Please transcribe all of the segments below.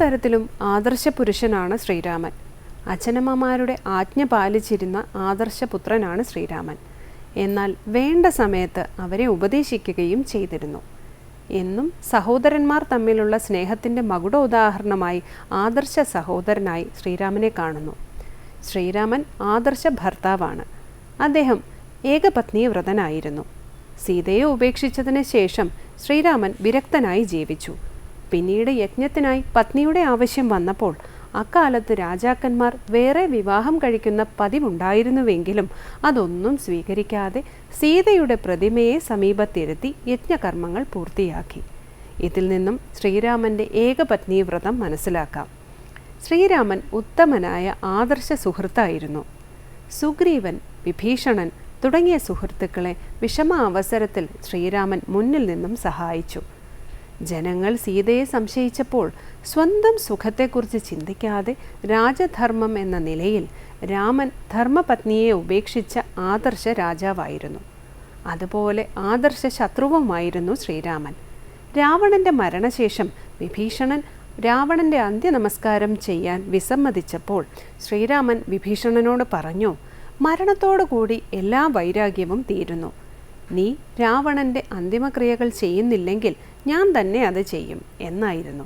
തരത്തിലും ആദർശ പുരുഷനാണ് ശ്രീരാമൻ. അച്ഛനമ്മമാരുടെ ആജ്ഞ പാലിച്ചിരുന്ന ആദർശപുത്രനാണ് ശ്രീരാമൻ. എന്നാൽ വേണ്ട സമയത്ത് അവരെ ഉപദേശിക്കുകയും ചെയ്തിരുന്നു. എന്നും സഹോദരന്മാർ തമ്മിലുള്ള സ്നേഹത്തിന്റെ മകുടോദാഹരണമായി ആദർശ സഹോദരനായി ശ്രീരാമനെ കാണുന്നു. ശ്രീരാമൻ ആദർശ ഭർത്താവാണ്. അദ്ദേഹം ഏകപത്നി വ്രതനായിരുന്നു. സീതയെ ഉപേക്ഷിച്ചതിന് ശേഷം ശ്രീരാമൻ വിരക്തനായി ജീവിച്ചു. പിന്നീട് യജ്ഞത്തിനായി പത്നിയുടെ ആവശ്യം വന്നപ്പോൾ അക്കാലത്ത് രാജാക്കന്മാർ വേറെ വിവാഹം കഴിക്കുന്ന പതിവുണ്ടായിരുന്നുവെങ്കിലും അതൊന്നും സ്വീകരിക്കാതെ സീതയുടെ പ്രതിമയെ സമീപത്തിരുത്തി യജ്ഞകർമ്മങ്ങൾ പൂർത്തിയാക്കി. ഇതിൽ നിന്നും ശ്രീരാമന്റെ ഏകപത്നി വ്രതം മനസ്സിലാക്കാം. ശ്രീരാമൻ ഉത്തമനായ ആദർശ സുഹൃത്തായിരുന്നു. സുഗ്രീവൻ വിഭീഷണൻ തുടങ്ങിയ സുഹൃത്തുക്കളെ വിഷമ അവസരത്തിൽ ശ്രീരാമൻ മുന്നിൽ നിന്നും സഹായിച്ചു. ജനങ്ങൾ സീതയെ സംശയിച്ചപ്പോൾ സ്വന്തം സുഖത്തെക്കുറിച്ച് ചിന്തിക്കാതെ രാജധർമ്മം എന്ന നിലയിൽ രാമൻ ധർമ്മപത്നിയെ ഉപേക്ഷിച്ച ആദർശ രാജാവായിരുന്നു. അതുപോലെ ആദർശ ശത്രുവുമായിരുന്നു ശ്രീരാമൻ. രാവണന്റെ മരണശേഷം വിഭീഷണൻ രാവണന്റെ അന്ത്യനമസ്കാരം ചെയ്യാൻ വിസമ്മതിച്ചപ്പോൾ ശ്രീരാമൻ വിഭീഷണനോട് പറഞ്ഞു മരണത്തോടുകൂടി എല്ലാ വൈരാഗ്യവും തീരുന്നു. നീ രാവണന്റെ അന്തിമക്രിയകൾ ചെയ്യുന്നില്ലെങ്കിൽ ഞാൻ തന്നെ അത് ചെയ്യും എന്നായിരുന്നു.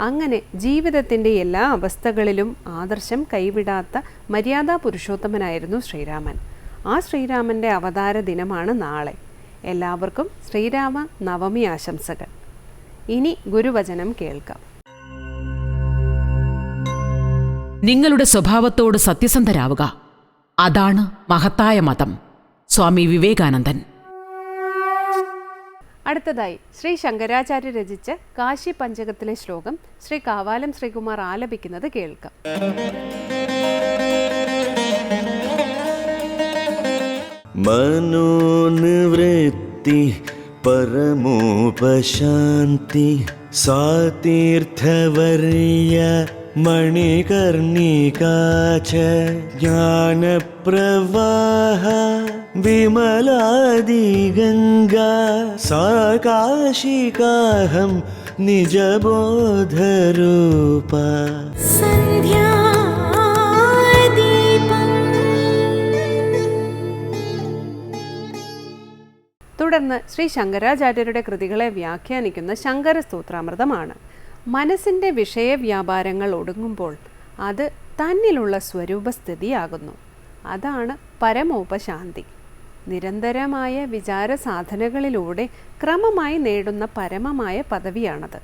അങ്ങനെ ജീവിതത്തിന്റെ എല്ലാ അവസ്ഥകളിലും ആദർശം കൈവിടാത്ത മര്യാദാ പുരുഷോത്തമനായിരുന്നു ശ്രീരാമൻ. ആ ശ്രീരാമന്റെ അവതാര ദിനമാണ് നാളെ. എല്ലാവർക്കും ശ്രീരാമ നവമി ആശംസകൾ. ഇനി ഗുരുവചനം കേൾക്കാം. നിങ്ങളുടെ സ്വഭാവത്തോട് സത്യസന്ധരാവുക. അതാണ് മഹത്തായ മതം. സ്വാമി വിവേകാനന്ദൻ. അടുത്തതായി ശ്രീ ശങ്കരാചാര്യ രചിച്ച കാശി പഞ്ചകത്തിലെ ശ്ലോകം ശ്രീ കാവാലം ശ്രീകുമാർ ആലപിക്കുന്നത് കേൾക്കാം. മനോനിവൃത്തി പരമോപശാന്തി സാതീർത്ഥവർയ മണികർണികാച്ച ജ്ഞാനപ്രവാഹ വിമലാദിഗംഗാ സാകാശികാഹം നിജബോധരൂപ. തുടർന്ന് ശ്രീ ശങ്കരാചാര്യരുടെ കൃതികളെ വ്യാഖ്യാനിക്കുന്ന ശങ്കര സ്തോത്രാമൃതമാണ് മനസ്സിന്റെ വിഷയവ്യാപാരങ്ങൾ ഒടുങ്ങുമ്പോൾ അത് തന്നിലുള്ള സ്വരൂപസ്ഥിതിയാകുന്നു. അതാണ് പരമോപശാന്തി. നിരന്തരമായ വിചാര സാധനകളിലൂടെ ക്രമമായി നേടുന്ന പരമമായ പദവിയാണത്.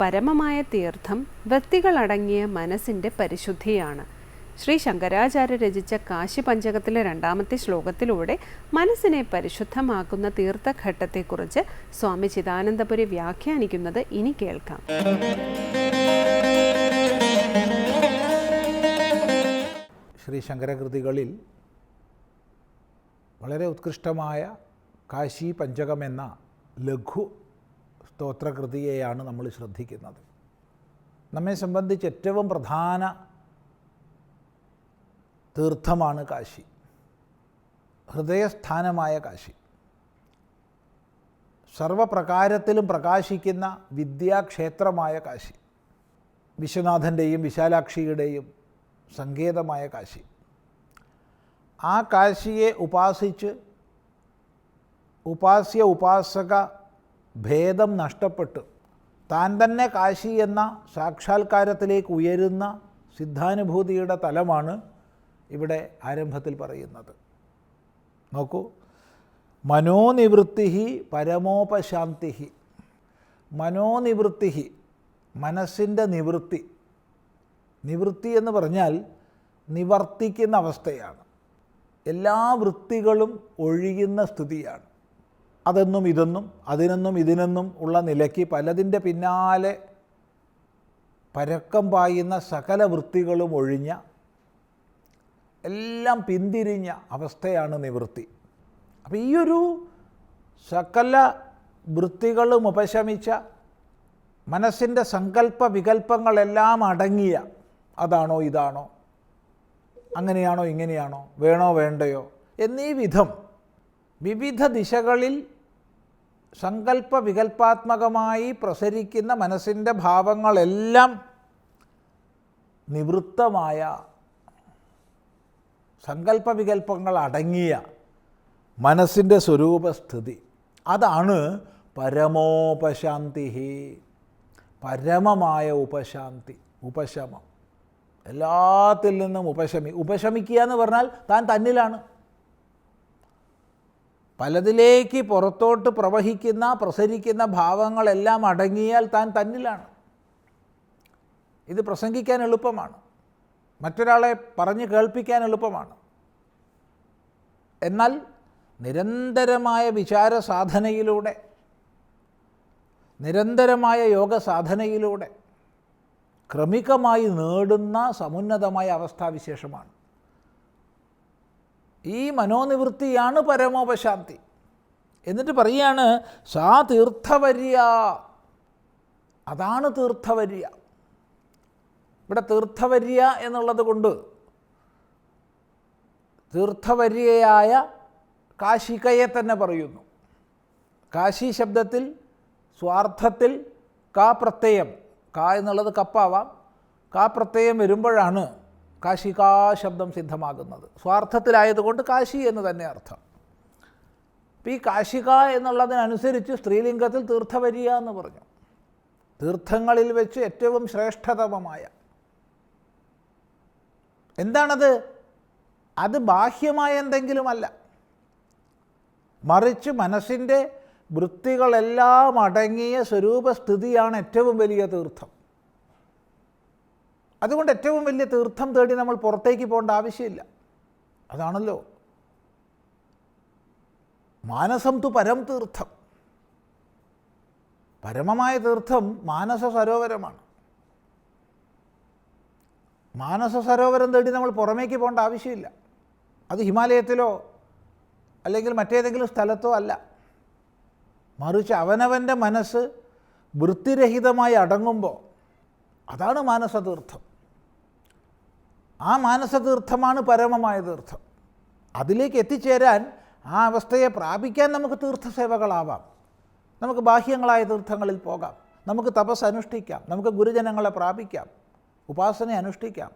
പരമമായ തീർത്ഥം വ്യക്തികളടങ്ങിയ മനസ്സിന്റെ പരിശുദ്ധിയാണ്. ശ്രീ ശങ്കരാചാര്യ രചിച്ച കാശി പഞ്ചകത്തിലെ രണ്ടാമത്തെ ശ്ലോകത്തിലൂടെ മനസ്സിനെ പരിശുദ്ധമാക്കുന്ന തീർത്ഥഘട്ടത്തെക്കുറിച്ച് സ്വാമി ചിദാനന്ദപുരി വ്യാഖ്യാനിക്കുന്നത് ഇനി കേൾക്കാം. ശ്രീ ശങ്കരകൃതികളിൽ വളരെ ഉത്കൃഷ്ടമായ കാശി പഞ്ചകം എന്ന ലഘു സ്തോത്രകൃതിയെയാണ് നമ്മൾ ശ്രദ്ധിക്കുന്നത്. നമ്മെ സംബന്ധിച്ച് ഏറ്റവും പ്രധാന തീർത്ഥമാണ് കാശി. ഹൃദയസ്ഥാനമായ കാശി. സർവപ്രകാരത്തിലും പ്രകാശിക്കുന്ന വിദ്യാക്ഷേത്രമായ കാശി. വിശ്വനാഥന്റെയും വിശാലാക്ഷിയുടെയും സങ്കേതമായ കാശി. ആ കാശിയെ ഉപാസിച്ച് ഉപാസ്യ ഉപാസക ഭേദം നഷ്ടപ്പെട്ട് താൻ തന്നെ കാശി എന്ന സാക്ഷാത്കാരത്തിലേക്ക് ഉയരുന്ന സിദ്ധാനുഭൂതിയുടെ തലമാണ് ഇവിടെ ആരംഭത്തിൽ പറയുന്നത്. നോക്കൂ. മനോനിവൃത്തിഹി പരമോപശാന്തിഹി. മനോനിവൃത്തിഹി മനസ്സിന്റെ നിവൃത്തി. നിവൃത്തി എന്ന് പറഞ്ഞാൽ നിവർത്തിക്കുന്ന അവസ്ഥയാണ്. എല്ലാ വൃത്തികളും ഒഴിയുന്ന സ്ഥിതിയാണ്. അതെന്നും ഇതെന്നും അതിനെന്നും ഇതിനെന്നും ഉള്ള നിലയ്ക്ക് പലതിന്റെ പിന്നാലെ പരക്കം പായുന്ന സകല വൃത്തികളും ഒഴിഞ്ഞ എല്ലാം പിന്തിരിഞ്ഞ അവസ്ഥയാണ് നിവൃത്തി. അപ്പോൾ ഈ ഒരു സകല വൃത്തികളും ഉപശമിച്ച മനസ്സിന്റെ സങ്കല്പ വികല്പങ്ങളെല്ലാം അടങ്ങിയ അതാണോ ഇതാണോ? അങ്ങനെയാണോ ഇങ്ങനെയാണോ? വേണോ വേണ്ടയോ? എന്നീ വിധം വിവിധ ദിശകളിൽ സങ്കല്പ വികല്പാത്മകമായി പ്രസരിക്കുന്ന മനസ്സിന്റെ ഭാവങ്ങളെല്ലാം നിവൃത്തമായ സങ്കല്പ വികല്പങ്ങൾ അടങ്ങിയ മനസ്സിന്റെ സ്വരൂപസ്ഥിതി. അതാണ് പരമോപശാന്തി പരമമായ ഉപശാന്തി ഉപശമം. എല്ലാത്തിൽ നിന്നും ഉപശമി ഉപശമിക്കുക എന്ന് പറഞ്ഞാൽ താൻ തന്നിലാണ്. പലതിലേക്ക് പുറത്തോട്ട് പ്രവഹിക്കുന്ന പ്രസരിക്കുന്ന ഭാവങ്ങളെല്ലാം അടങ്ങിയാൽ താൻ തന്നിലാണ്. ഇത് പ്രസംഗിക്കാൻ എളുപ്പമാണ്. മറ്റൊരാളെ പറഞ്ഞ് കേൾപ്പിക്കാൻ എളുപ്പമാണ്. എന്നാൽ നിരന്തരമായ വിചാര സാധനയിലൂടെ നിരന്തരമായ യോഗ സാധനയിലൂടെ ക്രമികമായി നേടുന്ന സമുന്നതമായ അവസ്ഥാവിശേഷമാണ്. ഈ മനോനിവൃത്തിയാണ് പരമോപശാന്തി. എന്നിട്ട് പറയുകയാണ് സാ തീർത്ഥവര്യ. അതാണ് തീർത്ഥവര്യ. ഇവിടെ തീർത്ഥവര്യ എന്നുള്ളത് കൊണ്ട് തീർത്ഥവര്യയായ കാശികയെ തന്നെ പറയുന്നു. കാശി ശബ്ദത്തിൽ സ്വാർത്ഥത്തിൽ കാ പ്രത്യയം. കാ എന്നുള്ളത് കപ്പാവാം. കാ പ്രത്യയം വരുമ്പോഴാണ് കാശികാ ശബ്ദം സിദ്ധമാകുന്നത്. സ്വാർത്ഥത്തിലായതുകൊണ്ട് കാശി എന്ന് തന്നെ അർത്ഥം. അപ്പം ഈ കാശിക എന്നുള്ളതിനനുസരിച്ച് സ്ത്രീലിംഗത്തിൽ തീർത്ഥവരിയ എന്ന് പറഞ്ഞു. തീർത്ഥങ്ങളിൽ വെച്ച് ഏറ്റവും ശ്രേഷ്ഠതമമായ എന്താണത്? അത് ബാഹ്യമായ എന്തെങ്കിലുമല്ല. മറിച്ച് മനസ്സിന്റെ വൃത്തികളെല്ലാം അടങ്ങിയ സ്വരൂപസ്ഥിതിയാണ് ഏറ്റവും വലിയ തീർത്ഥം. അതുകൊണ്ട് ഏറ്റവും വലിയ തീർത്ഥം തേടി നമ്മൾ പുറത്തേക്ക് പോകേണ്ട ആവശ്യമില്ല. അതാണല്ലോ. മാനസം തു പരം തീർത്ഥം. പരമമായ തീർത്ഥം മാനസ സരോവരമാണ്. മാനസ സരോവരം തേടി നമ്മൾ പുറമേക്ക് പോകേണ്ട ആവശ്യമില്ല. അത് ഹിമാലയത്തിലോ അല്ലെങ്കിൽ മറ്റേതെങ്കിലും സ്ഥലത്തോ അല്ല. മറിച്ച് അവനവന്റെ മനസ്സ് വൃത്തിരഹിതമായി അടങ്ങുമ്പോൾ അതാണ് മാനസതീർത്ഥം. ആ മാനസതീർത്ഥമാണ് പരമമായ തീർത്ഥം. അതിലേക്ക് എത്തിച്ചേരാൻ ആ അവസ്ഥയെ പ്രാപിക്കാൻ നമുക്ക് തീർത്ഥസേവകളാവാം. നമുക്ക് ബാഹ്യങ്ങളായ തീർത്ഥങ്ങളിൽ പോകാം. നമുക്ക് തപസ് അനുഷ്ഠിക്കാം. നമുക്ക് ഗുരുജനങ്ങളെ പ്രാപിക്കാം. ഉപാസന അനുഷ്ഠിക്കാം.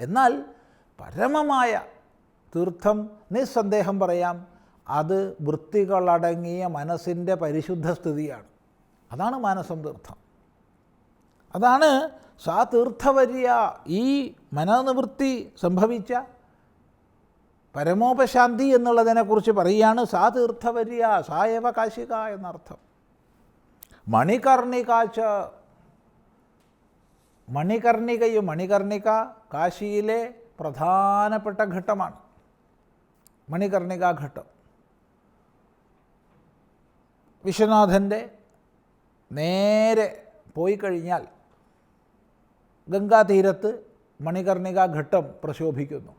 എന്നാൽ പരമമായ തീർത്ഥം നിസ്സന്ദേഹം പറയാം അത് വൃത്തികളടങ്ങിയ മനസ്സിന്റെ പരിശുദ്ധ സ്ഥിതിയാണ്. അതാണ് മാനസം തീർത്ഥം. അതാണ് സാ തീർത്ഥവര്യ ഈ മനോനിവൃത്തി സംഭവിച്ച പരമോപശാന്തി എന്നുള്ളതിനെക്കുറിച്ച് പറയുകയാണ് സാ തീർത്ഥവര്യ സായവ കാശിക എന്നർത്ഥം. മണികർണികാച്ച മണികർണികയും മണികർണിക കാശിയിലെ പ്രധാനപ്പെട്ട ഘട്ടമാണ്. മണികർണിക ഘട്ടം. വിശ്വനാഥന്റെ നേരെ പോയി കഴിഞ്ഞാൽ ഗംഗാതീരത്ത് മണികർണിക ഘട്ടം പ്രശോഭിക്കുന്നു.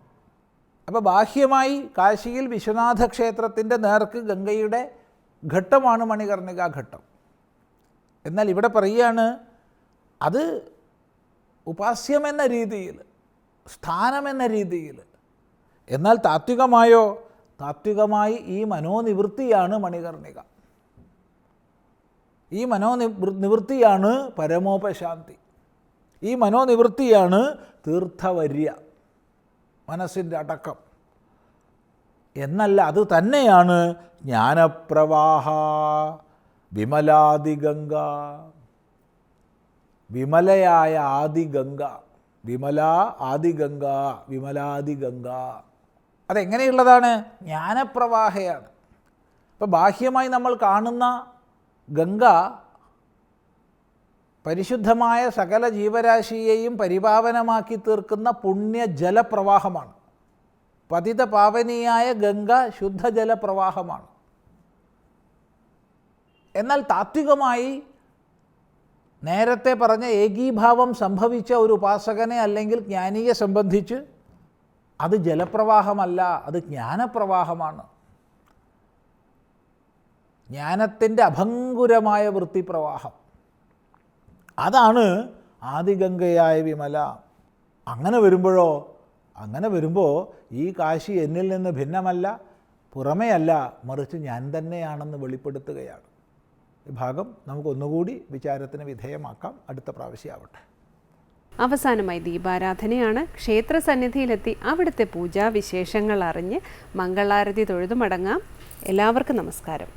അപ്പോൾ ബാഹ്യമായി കാശിയിൽ വിശ്വനാഥ ക്ഷേത്രത്തിന്റെ നേർക്ക് ഗംഗയുടെ ഘട്ടമാണ് മണികർണിക ഘട്ടം. എന്നാൽ ഇവിടെ പറയുകയാണ് അത് ഉപാസ്യമെന്ന രീതിയിൽ സ്ഥാനമെന്ന രീതിയിൽ. എന്നാൽ താത്വികമായോ? താത്വികമായി ഈ മനോനിവൃത്തിയാണ് മണികർണിക. ഈ മനോനിവൃ നിവൃത്തിയാണ് പരമോപശാന്തി. ഈ മനോനിവൃത്തിയാണ് തീർത്ഥവര്യ മനസ്സിന്റെ അടക്കം. എന്നല്ല അത് തന്നെയാണ് ജ്ഞാനപ്രവാഹ വിമലാദിഗംഗ. വിമലയായ ആദിഗംഗ. വിമല ആദിഗംഗ വിമലാദിഗംഗ. അതെങ്ങനെയുള്ളതാണ്? ജ്ഞാനപ്രവാഹയാണ്. ഇപ്പോൾ ബാഹ്യമായി നമ്മൾ കാണുന്ന ഗംഗ പരിശുദ്ധമായ സകല ജീവരാശിയെയും പരിപാവനമാക്കി തീർക്കുന്ന പുണ്യ ജലപ്രവാഹമാണ് പതിത പാവനീയായ ഗംഗ ശുദ്ധജലപ്രവാഹമാണ്. എന്നാൽ താത്വികമായി നേരത്തെ പറഞ്ഞ ഏകീഭാവം സംഭവിച്ച ഒരു ഉപാസകനെ അല്ലെങ്കിൽ ജ്ഞാനിയെ സംബന്ധിച്ച് അത് ജലപ്രവാഹമല്ല അത് ജ്ഞാനപ്രവാഹമാണ്. ജ്ഞാനത്തിന്റെ അഭങ്കുരമായ വൃത്തിപ്രവാഹം. അതാണ് ആദിഗംഗയായ വിമല. അങ്ങനെ വരുമ്പോഴോ അങ്ങനെ വരുമ്പോൾ ഈ കാശി എന്നിൽ നിന്ന് ഭിന്നമല്ല പുറമേയല്ല മറിച്ച് ഞാൻ തന്നെയാണെന്ന് വെളിപ്പെടുത്തുകയാണ്. ഭാഗം നമുക്ക് ഒന്നുകൂടി വിചാരത്തിന് വിധേയമാക്കാം. അടുത്ത പ്രാവശ്യമാവട്ടെ അവസാനമായി ദീപാരാധനയാണ്. ക്ഷേത്ര സന്നിധിയിലെത്തി അവിടുത്തെ പൂജാവിശേഷങ്ങൾ അറിഞ്ഞ് മംഗളാരതി തൊഴുതു മടങ്ങാം എല്ലാവർക്കും നമസ്കാരം.